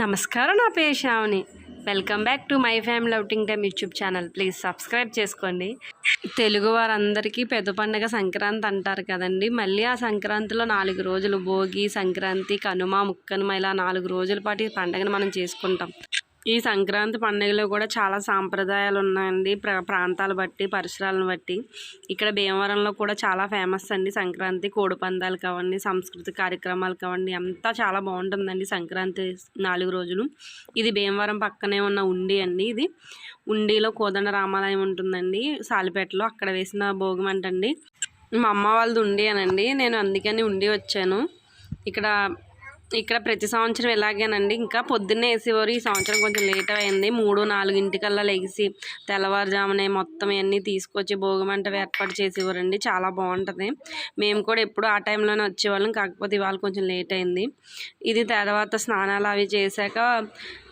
నమస్కారం నా పేరు Sravani. Welcome back to my family outing time YouTube channel please subscribe చేసుకోండి. తెలుగు వారందరికీ పెద్ద పండుగ సంక్రాంతి అంటారు కదండి. మళ్ళీ ఆ సంక్రాంతిలో నాలుగు రోజులు భోగి సంక్రాంతి కనుమ ముక్కనుమ ఇలా నాలుగు రోజుల పాటు ఈ పండుగను మనం చేసుకుంటాం. ఈ సంక్రాంతి పండుగలో కూడా చాలా సాంప్రదాయాలు ఉన్నాయండి. ప్ర ప్రాంతాలు బట్టి పరిసరాలను బట్టి. ఇక్కడ భీమవరంలో కూడా చాలా ఫేమస్ అండి సంక్రాంతి. కోడి పందాలు కావండి సాంస్కృతిక కార్యక్రమాలు కావండి. అంతా చాలా బాగుంటుందండి సంక్రాంతి నాలుగు రోజులు. ఇది భీమవరం పక్కనే ఉన్న ఉండి అండి ఇది. ఉండిలో కోదండ రామాలయం ఉంటుందండి. సాలిపేటలో అక్కడ వేసిన భోగిమంట అండి మా అమ్మ వాళ్ళది ఉండి అనండి. నేను అందుకని ఉండి వచ్చాను. ఇక్కడ ఇక్కడ ప్రతి సంవత్సరం ఇలాగేనండి ఇంకా పొద్దున్నే వేసేవారు. ఈ సంవత్సరం కొంచెం లేట్ అయింది మూడు నాలుగింటికల్లా లెగిసి తెల్లవారుజామునే మొత్తం ఇవన్నీ తీసుకొచ్చి భోగిమంట ఏర్పాటు చేసేవారండి. చాలా బాగుంటుంది. మేము కూడా ఎప్పుడు ఆ టైంలోనే వచ్చేవాళ్ళం. కాకపోతే ఇవాళ కొంచెం లేట్ అయింది. ఇది తర్వాత స్నానాలు అవి చేశాక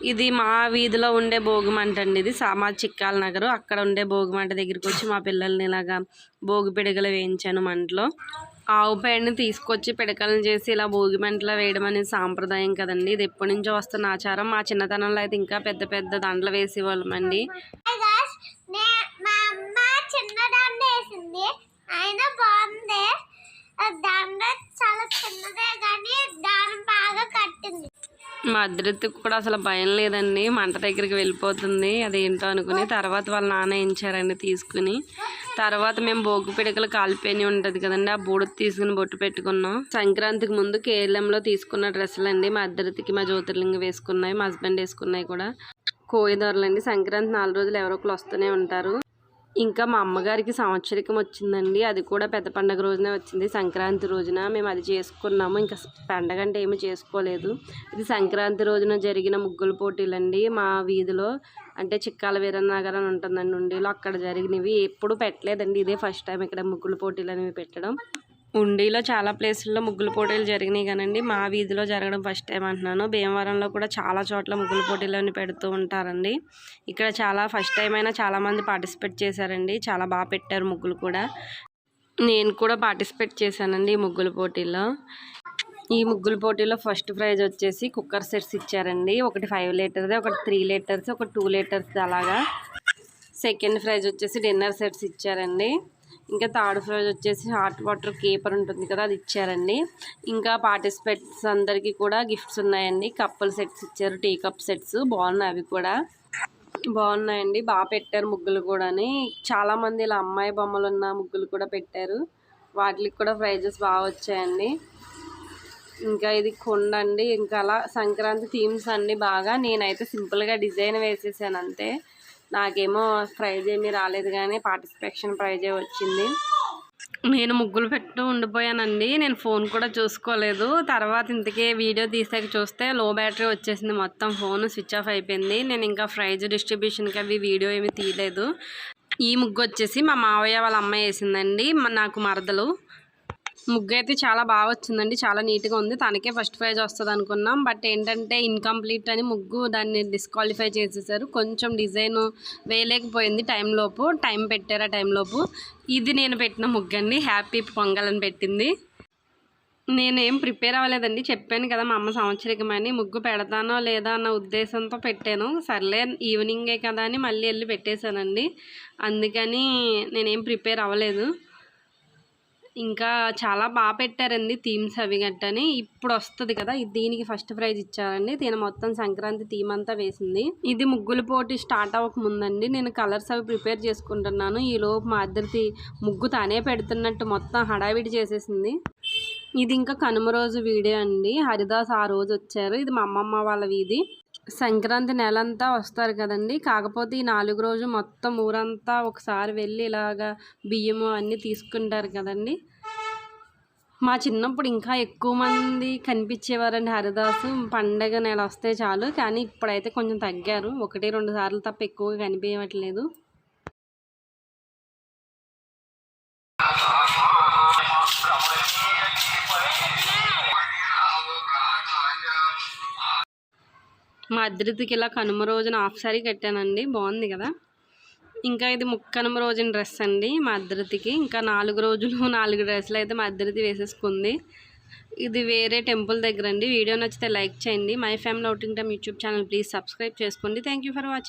ఇది మా వీధిలో ఉండే భోగిమంట అండి ఇది. సామా చిక్కాల నగరు. అక్కడ ఉండే భోగిమంట దగ్గరికి వచ్చి మా పిల్లల్ని ఇలాగా భోగి పిడుగలు వేయించాను మంటలో. ఆవు పేడని తీసుకొచ్చి పిడకలను చేసి ఇలా భోగి మంటలో వేయడం అనేది సాంప్రదాయం కదండి. ఇది ఎప్పటి నుంచో వస్తున్న ఆచారం. మా చిన్నతనంలో అయితే ఇంకా పెద్ద పెద్ద దండలు వేసేవాళ్ళమండి మా అద్దరిత్తికి కూడా అసలు భయం లేదండి. మంట దగ్గరికి వెళ్ళిపోతుంది. అదేంటో అనుకుని తర్వాత వాళ్ళ నాన్న ఇచ్చారండి తీసుకుని తర్వాత మేము భోగి పిడకలు కాలిపోయి ఉంటుంది కదండి. ఆ బూడ తీసుకుని బొట్టు పెట్టుకున్నాం. సంక్రాంతికి ముందు కేరళంలో తీసుకున్న డ్రెస్సులు అండి మా అద్దరికి మా జ్యోతిర్లింగ వేసుకున్నాయి మా హస్బెండ్ వేసుకున్నాయి కూడా. కోయిదొరలండి సంక్రాంతి నాలుగు రోజులు ఎవరో ఒకరు వస్తూనే ఉంటారు. ఇంకా మా అమ్మగారికి సంవత్సరికం వచ్చిందండి. అది కూడా పెద్ద పండగ రోజునే వచ్చింది. సంక్రాంతి రోజున మేము అది చేసుకున్నాము. ఇంకా పండగ అంటే ఏమీ చేసుకోలేదు. ఇది సంక్రాంతి రోజున జరిగిన ముగ్గుల పోటీలండి. మా వీధిలో అంటే చిక్కాల వీరన్నగర్ అని ఉంటుందండి. ఉండిలో అక్కడ జరిగినవి ఎప్పుడు పెట్టలేదండి. ఇదే ఫస్ట్ టైం ఇక్కడ ముగ్గుల పోటీలు అనేవి పెట్టడం. ఉండిలో చాలా ప్లేసుల్లో ముగ్గుల పోటీలు జరిగినాయి కానండి. మా వీధిలో జరగడం ఫస్ట్ టైం అంటున్నాను. భీమవరంలో కూడా చాలా చోట్ల ముగ్గుల పోటీలను పెడుతూ ఉంటారండి. ఇక్కడ చాలా ఫస్ట్ టైం అయినా చాలామంది పార్టిసిపేట్ చేశారండి. చాలా బాగా పెట్టారు ముగ్గులు కూడా. నేను కూడా పార్టిసిపేట్ చేశానండి ఈ ముగ్గుల పోటీలో ఈ ముగ్గుల పోటీలో ఫస్ట్ ప్రైజ్ వచ్చేసి కుక్కర్ సెట్స్ ఇచ్చారండి. ఒకటి ఫైవ్ లీటర్ది ఒకటి త్రీ లీటర్స్ ఒకటి టూ లీటర్స్ అలాగా. సెకండ్ ప్రైజ్ వచ్చేసి డిన్నర్ సెట్స్ ఇచ్చారండి. ఇంకా థర్డ్ ప్రైజ్ వచ్చేసి హాట్ వాటర్ కేపర్ ఉంటుంది కదా అది ఇచ్చారండి. ఇంకా పార్టిసిపేట్స్ అందరికీ కూడా గిఫ్ట్స్ ఉన్నాయండి. కప్పుల సెట్స్ ఇచ్చారు టీ కప్ సెట్స్. బాగున్నాయి అవి కూడా. బాగున్నాయండి. బాగా పెట్టారు ముగ్గులు కూడాని. చాలామంది ఇలా అమ్మాయి బొమ్మలు ఉన్న ముగ్గులు కూడా పెట్టారు. వాటికి కూడా ప్రైజెస్ బాగా వచ్చాయండి. ఇంకా ఇది కొండ అండి ఇంకా అలా సంక్రాంతి థీమ్స్ అండి బాగా నేనైతే సింపుల్గా డిజైన్ వేసేసాను అంతే. నాకేమో ప్రైజ్ ఏమీ రాలేదు కానీ పార్టిసిపేషన్ ప్రైజే వచ్చింది. నేను ముగ్గులు పెట్టు ఉండిపోయానండి. నేను ఫోన్ కూడా చూసుకోలేదు. తర్వాత ఇంతకే వీడియో తీసాక చూస్తే లో బ్యాటరీ వచ్చేసింది మొత్తం ఫోన్ స్విచ్ ఆఫ్ అయిపోయింది. నేను ఇంకా ప్రైజ్ డిస్ట్రిబ్యూషన్కి అవి వీడియో ఏమీ తీయలేదు. ఈ ముగ్గు వచ్చేసి మా మావయ్య వాళ్ళ అమ్మాయి వేసిందండి. నాకు మరదలు. ముగ్గు అయితే చాలా బాగా వచ్చిందండి. చాలా నీట్గా ఉంది. తనకే ఫస్ట్ ప్రైజ్ వస్తుంది అనుకున్నాం. బట్ ఏంటంటే ఇన్కంప్లీట్ అని ముగ్గు దాన్ని డిస్క్వాలిఫై చేసేసారు. కొంచెం డిజైన్ వేయలేకపోయింది టైంలోపు టైం పెట్టారు ఆ టైంలోపు ఇది నేను పెట్టిన ముగ్గు అండి హ్యాపీ పొంగల్ అని పెట్టింది. నేనేం ప్రిపేర్ అవ్వలేదండి. చెప్పాను కదా మా అమ్మ సంవత్సరికమని ముగ్గు పెడతానో లేదా అన్న ఉద్దేశంతో పెట్టాను. సర్లే ఈవినింగే కదా అని మళ్ళీ వెళ్ళి పెట్టేశానండి. అందుకని నేనేం ప్రిపేర్ అవ్వలేదు. ఇంకా చాలా బాగా పెట్టారండి థీమ్స్ అవి గట్టని. ఇప్పుడు వస్తుంది కదా దీనికి ఫస్ట్ ప్రైజ్ ఇచ్చారండి. దీని మొత్తం సంక్రాంతి థీమ్ అంతా వేసింది. ఇది ముగ్గుల పోటీ స్టార్ట్ అవ్వకముందండి. నేను కలర్స్ అవి ప్రిపేర్ చేసుకుంటున్నాను. ఈలోపు మా ఇద్దరిది ముగ్గు తానే పెడుతున్నట్టు మొత్తం హడావిడి చేసేసింది. ఇది ఇంకా కనుమ రోజు వీడియో అండి. హరిదాస్ ఆ రోజు వచ్చారు. ఇది మా అమ్మమ్మ వాళ్ళ వీధి. సంక్రాంతి నెలంతా వస్తారు కదండి. కాకపోతే ఈ నాలుగు రోజు మొత్తం ఊరంతా ఒకసారి వెళ్ళి ఇలాగా బియ్యము అన్నీ తీసుకుంటారు కదండి. మా చిన్నప్పుడు ఇంకా ఎక్కువ మంది కనిపించేవారండి హరిదాసు. పండగ నెల వస్తే చాలు. కానీ ఇప్పుడైతే కొంచెం తగ్గారు. ఒకటి రెండు సార్లు తప్ప ఎక్కువగా కనిపించట్లేదు. మా అద్దరితికి ఇలా కనుమ రోజున హాఫ్ సారీ కట్టానండి. బాగుంది కదా? ఇంకా ఇది ముక్కనుమ రోజున డ్రెస్ అండి మా అద్దరితికి ఇంకా నాలుగు రోజులు నాలుగు డ్రెస్సులు అయితే మా అద్దరితి వేసేసుకుంది. ఇది వేరే టెంపుల్ దగ్గర అండి. వీడియో నచ్చితే లైక్ చేయండి. My family outing time YouTube channel please subscribe చేసుకోండి. Thank you for watching